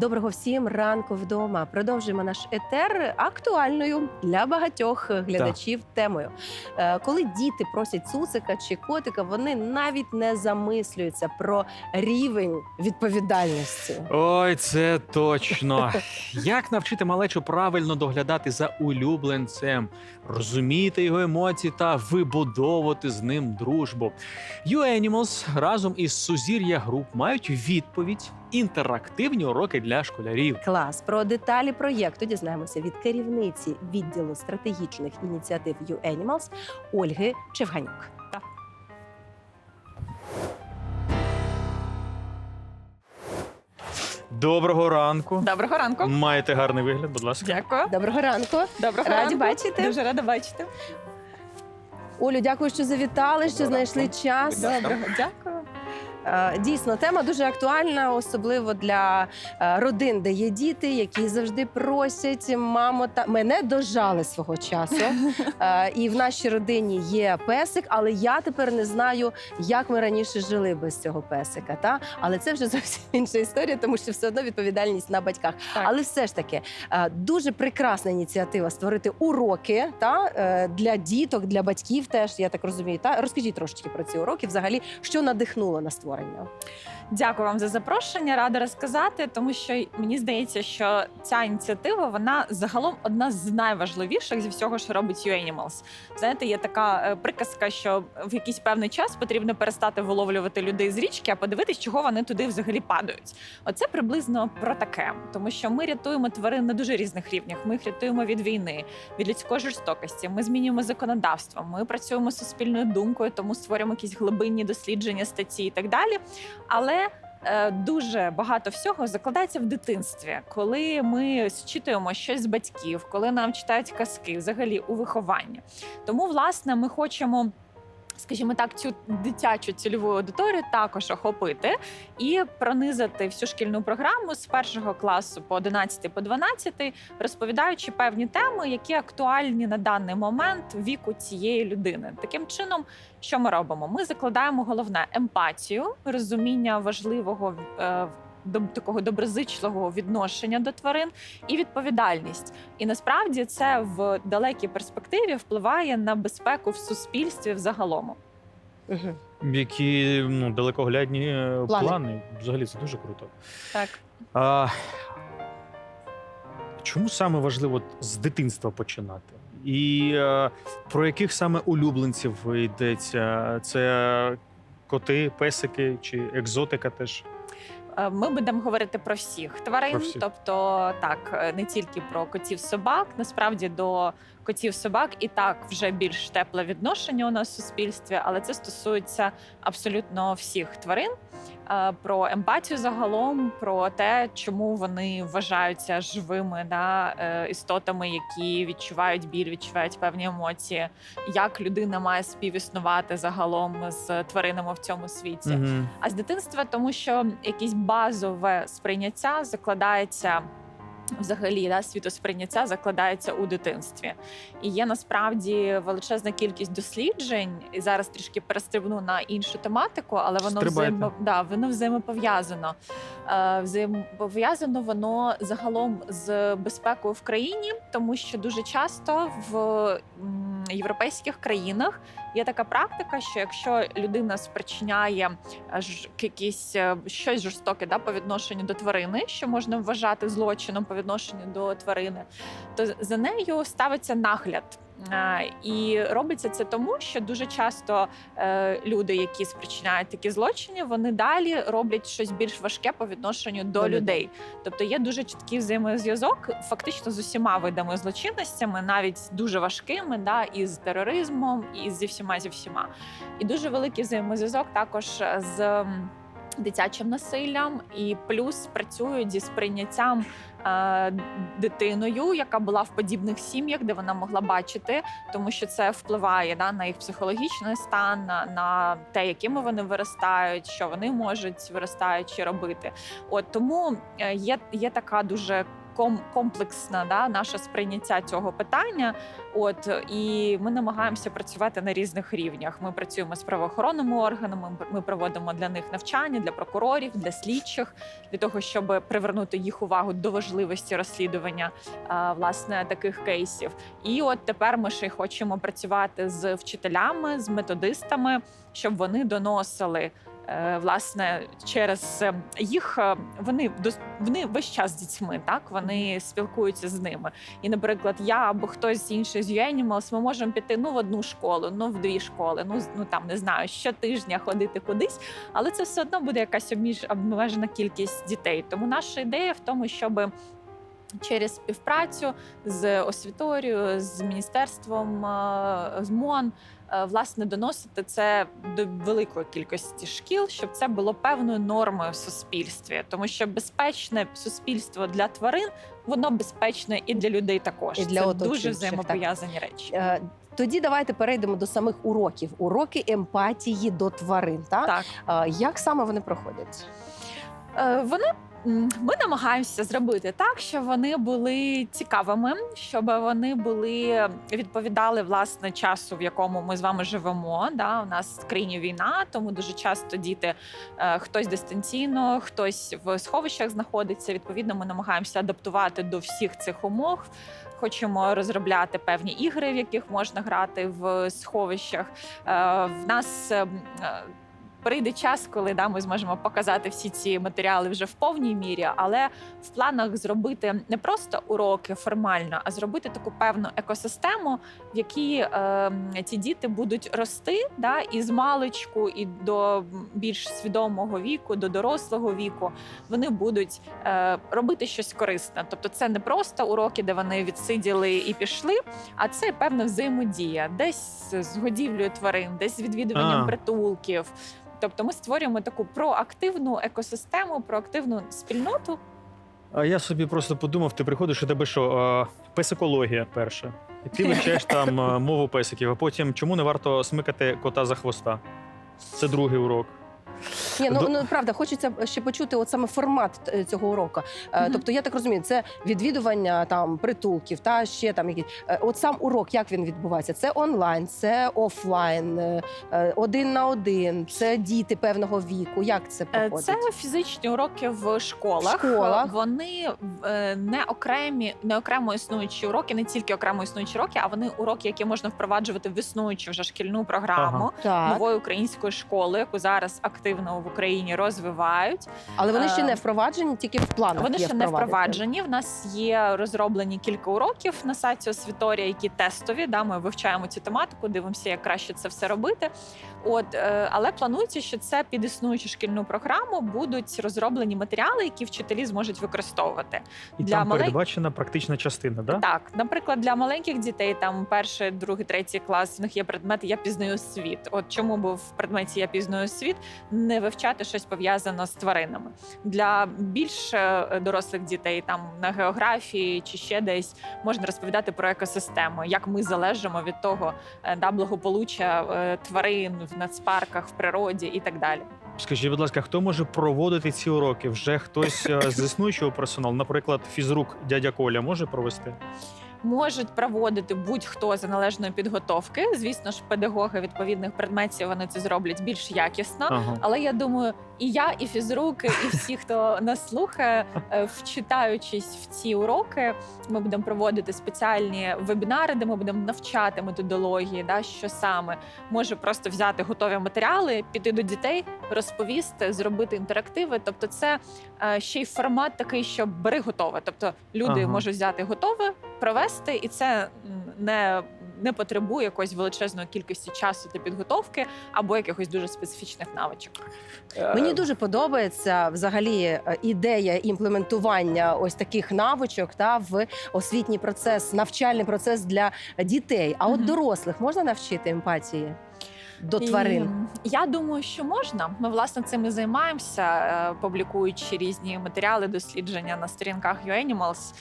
Доброго всім ранку вдома. Продовжуємо наш етер актуальною для багатьох глядачів темою. Е, Коли діти просять цуцика чи котика, вони навіть не замислюються про рівень відповідальності. Ой, це точно. Як навчити малечу правильно доглядати за улюбленцем, розуміти його емоції та вибудовувати з ним дружбу? UAnimals разом із Сузір'я Груп мають відповідь інтерактивні уроки для школярів. Клас про деталі проєкту дізнаємося від керівниці відділу стратегічних ініціатив UAnimals Ольги Чевганюк. Доброго ранку. Доброго ранку. Маєте гарний вигляд, будь ласка. Дякую. Доброго ранку. Доброго Раді ранку. бачити. Дуже рада бачити. Олю, дякую, що завітали, що знайшли час. Доброго, дякую. Е, Дійсно, тема дуже актуальна, особливо для е, родин, де є діти, які завжди просять мамо та мене дожали свого часу. Е, І в нашій родині є песик, але я тепер не знаю, як ми раніше жили без цього песика. Та але це вже зовсім інша історія, тому що все одно відповідальність на батьках. Так. Але все ж таки дуже прекрасна ініціатива створити уроки та для діток, для батьків. Теж я так розумію. Та розкажіть трошечки про ці уроки. Взагалі, що надихнуло на створення. Дякую вам за запрошення. Рада розказати, тому що мені здається, що ця ініціатива вона загалом одна з найважливіших зі всього, що робить UAnimals. Знаєте, є така е, приказка, що в якийсь певний час потрібно перестати виловлювати людей з річки, а подивитись, чого вони туди взагалі падають. Оце приблизно про таке, тому що ми рятуємо тварин на дуже різних рівнях. Ми їх рятуємо від війни, від людської жорстокості. Ми змінюємо законодавство. Ми працюємо з суспільною думкою, тому створюємо якісь глибинні дослідження, статті і так далі. Але е, дуже багато всього закладається в дитинстві, коли ми зчитуємо щось з батьків, коли нам читають казки, взагалі у вихованні. Тому, власне, ми хочемо. Скажімо так, цю дитячу цільову аудиторію також охопити і пронизати всю шкільну програму з першого класу по 11 по 12, розповідаючи певні теми, які актуальні на даний момент віку цієї людини. Таким чином, що ми робимо? Ми закладаємо головне емпатію, розуміння важливого е, доб- такого доброзичливого відношення до тварин і відповідальність. І насправді це в далекій перспективі впливає на безпеку в суспільстві взагалом. Угу. Які ну, далекоглядні е, Плани. плани. Взагалі це дуже круто. Так. А, чому саме важливо з дитинства починати? І е, про яких саме улюбленців йдеться? Це коти, песики чи екзотика теж? Е, Ми будемо говорити про всіх тварин, Про всіх. тобто так, е, не тільки про котів собак. Насправді до котів собак і так вже більш тепле відношення у нас в суспільстві, але це стосується абсолютно всіх тварин. Е, Про емпатію загалом, про те, чому вони вважаються живими да, е, істотами, які відчувають біль, відчувають певні емоції, як людина має співіснувати загалом з тваринами в цьому світі. Угу. А з дитинства, тому що якесь базове сприйняття закладається. Взагалі, да, світосприйняття закладається у дитинстві, і є насправді величезна кількість досліджень. І зараз трішки перестрибну на іншу тематику, але воно взаємо, да, воно взаємопов'язано. Е, взаємопов'язано воно загалом з безпекою в країні, тому що дуже часто в європейських країнах є така практика, що якщо людина спричиняє е, якісь е, щось жорстоке да, по відношенню до тварини, що можна вважати злочином по відношенню до тварини, то за нею ставиться нагляд. Е, І робиться це тому, що дуже часто е, люди, які спричиняють такі злочини, вони далі роблять щось більш важке по відношенню до, До людей. людей. Тобто є дуже чіткий взаємозв'язок фактично з усіма видами злочинностями, навіть дуже важкими, да, і з тероризмом, і зі всіма зі всіма. І дуже великий взаємозв'язок також з. Дитячим насиллям і плюс працюють зі сприйняттям е, дитиною, яка була в подібних сім'ях, де вона могла бачити, тому що це впливає да, на їх психологічний стан, на, на те, якими вони виростають, що вони можуть виростаючи робити. От тому е, є, є така дуже комплексна да, наше сприйняття цього питання. От і ми намагаємося працювати на різних рівнях. Ми працюємо з правоохоронними органами. Ми проводимо для них навчання для прокурорів, для слідчих, для того, щоб привернути їх увагу до важливості розслідування власне таких кейсів. І от тепер ми ще хочемо працювати з вчителями, з методистами, щоб вони доносили. Е, Власне, через е, їх е, вони вони весь час з дітьми, так вони спілкуються з ними. І, наприклад, я або хтось інший з Animals, ми можемо піти ну в одну школу, ну в дві школи, ну з- ну там не знаю, щотижня ходити кудись, але це все одно буде якась обміж обмежена кількість дітей. Тому наша ідея в тому, щоб через співпрацю з освіторією, з міністерством е, з МОН. е, Власне, доносити це до великої кількості шкіл, щоб це було певною нормою в суспільстві, тому що безпечне суспільство для тварин воно безпечне і для людей також. І для це дуже так. речі. Е, Тоді давайте перейдемо до самих уроків. Уроки емпатії до тварин. Так? Так. Як саме вони проходять? Е, Вони ми намагаємося зробити так, щоб вони були цікавими, щоб вони були відповідали власне часу, в якому ми з вами живемо. Да, у нас в країні війна, тому дуже часто діти е, хтось дистанційно, хтось в сховищах знаходиться. Відповідно, ми намагаємося адаптувати до всіх цих умов. Хочемо розробляти певні ігри, в яких можна грати в сховищах. Е, В нас е, м, е, прийде час, коли да, ми зможемо показати всі ці матеріали вже в повній мірі, але в планах зробити не просто уроки формально, а зробити таку певну екосистему, в якій е, ці діти будуть рости, да, і з маличку, і до більш свідомого віку, до дорослого віку, вони будуть е, робити щось корисне. Тобто, це не просто уроки, де вони відсиділи і пішли, а це певна взаємодія, десь з годівлею тварин, десь з відвідуванням А. притулків. Тобто ми створюємо таку проактивну екосистему, проактивну спільноту. А я собі просто подумав, ти приходиш, у тебе що, песикологія перша. І ти вивчаєш там мову песиків, а потім чому не варто смикати кота за хвоста? Це другий урок. Ні, ну, До- ну правда, хочеться ще почути от саме формат е, цього уроку. Е, Тобто, я так розумію, це відвідування там притулків, та ще там якісь. Е, От сам урок, як він відбувається? Це онлайн, це офлайн, е, е, один на один, це діти певного віку. Як це Е, проходить? Це фізичні уроки в школах. В школах. Вони е, не окремі, не окремо існуючі уроки, не тільки окремо існуючі уроки, а вони уроки, які можна впроваджувати в існуючу вже шкільну програму. Так, Нової української школи, яку зараз активно в Україні розвивають. але вони ще е, не впроваджені, тільки в планах. Вони є ще не впроваджені. В нас є розроблені кілька уроків на сайті Освіторія, які тестові. Да, ми вивчаємо цю тематику, дивимося, як краще це все робити. От, е, але планується, що це під існуючу шкільну програму будуть розроблені матеріали, які вчителі зможуть використовувати. І Для там малень- передбачена практична частина, да? Так, наприклад, для маленьких дітей, там перший, другий, третій клас, в них є предмет Я пізнаю світ. От чому був в предметі Я пізнаю світ не вивчати щось пов'язане з тваринами. Для більш е, дорослих дітей, там на географії чи ще десь можна розповідати про екосистему, як ми залежимо від того е, да, благополуччя е, тварин в нацпарках, в природі і так далі. Скажіть, будь ласка, хто може проводити ці уроки? Вже хтось з існуючого персоналу, наприклад, фізрук дядя Коля може провести? Можуть проводити будь-хто за належної підготовки. Звісно ж, педагоги відповідних предметів вони це зроблять більш якісно. Ага. Але я думаю, і я, і фізруки, і всі, хто нас слухає, е, вчитаючись в ці уроки, ми будемо проводити спеціальні вебінари, де ми будемо навчати методології, да, що саме може просто взяти готові матеріали, піти до дітей, розповісти, зробити інтерактиви. Тобто, це е, ще й формат такий, що бери готове. Тобто люди Ага. можуть взяти готове, провести, і це не. Не потребує якоїсь величезної кількості часу та підготовки або якихось дуже специфічних навичок. Мені Е, дуже подобається взагалі е, ідея імплементування ось таких навичок та в освітній процес, навчальний процес для дітей. А от дорослих можна навчити емпатії до тварин? І, я думаю, що можна. Ми власне цим і займаємося, е, публікуючи різні матеріали, дослідження на сторінках UAnimals.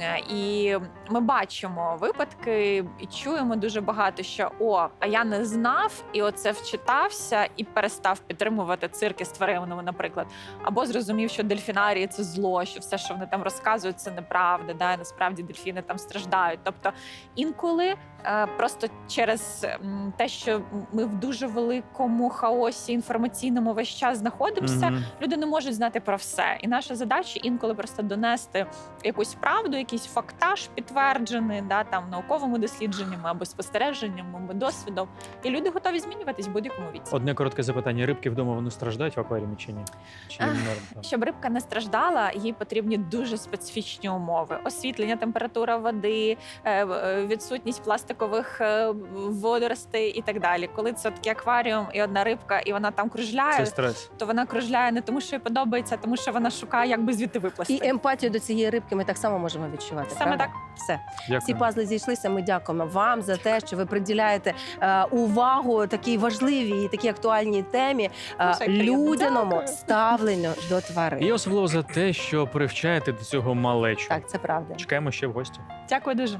Е, І ми бачимо випадки і чуємо дуже багато, що о, а я не знав, і оце вчитався і перестав підтримувати цирки з тваринами, наприклад, або зрозумів, що дельфінарії це зло, що все, що вони там розказують, це неправда. Да, і насправді дельфіни там страждають. Тобто інколи просто через те, що ми в дуже великому хаосі інформаційному весь час знаходимося, Мгм. люди не можуть знати про все. І наша задача інколи просто донести якусь правду, якийсь фактаж підтверджений, да, там науковими дослідженнями або спостереженнями, або досвідом. І люди готові змінюватись в будь-якому віці. Одне коротке запитання: рибки вдома вони страждають в акваріумі чи ні? Чи там? Щоб рибка не страждала, їй потрібні дуже специфічні умови: освітлення, температура води, е, е, відсутність пластикових е, водоростей і так далі. Коли це такий акваріум і одна рибка, і вона там кружляє, Це стрес. то вона кружляє не тому, що їй подобається, а тому що вона шукає, як би звідти випласти. І емпатію до цієї рибки ми так само можемо відчувати. Саме правда? так. Все. Всі Дякую. пазли зійшлися. Ми дякуємо вам за те, що ви приділяєте е, увагу такій важливій і такій актуальній темі е, людяному Дякую. ставленню до тварин. І особливо за те, що привчаєте до цього малечу. Так, це правда. Чекаємо ще в гості. Дякую дуже.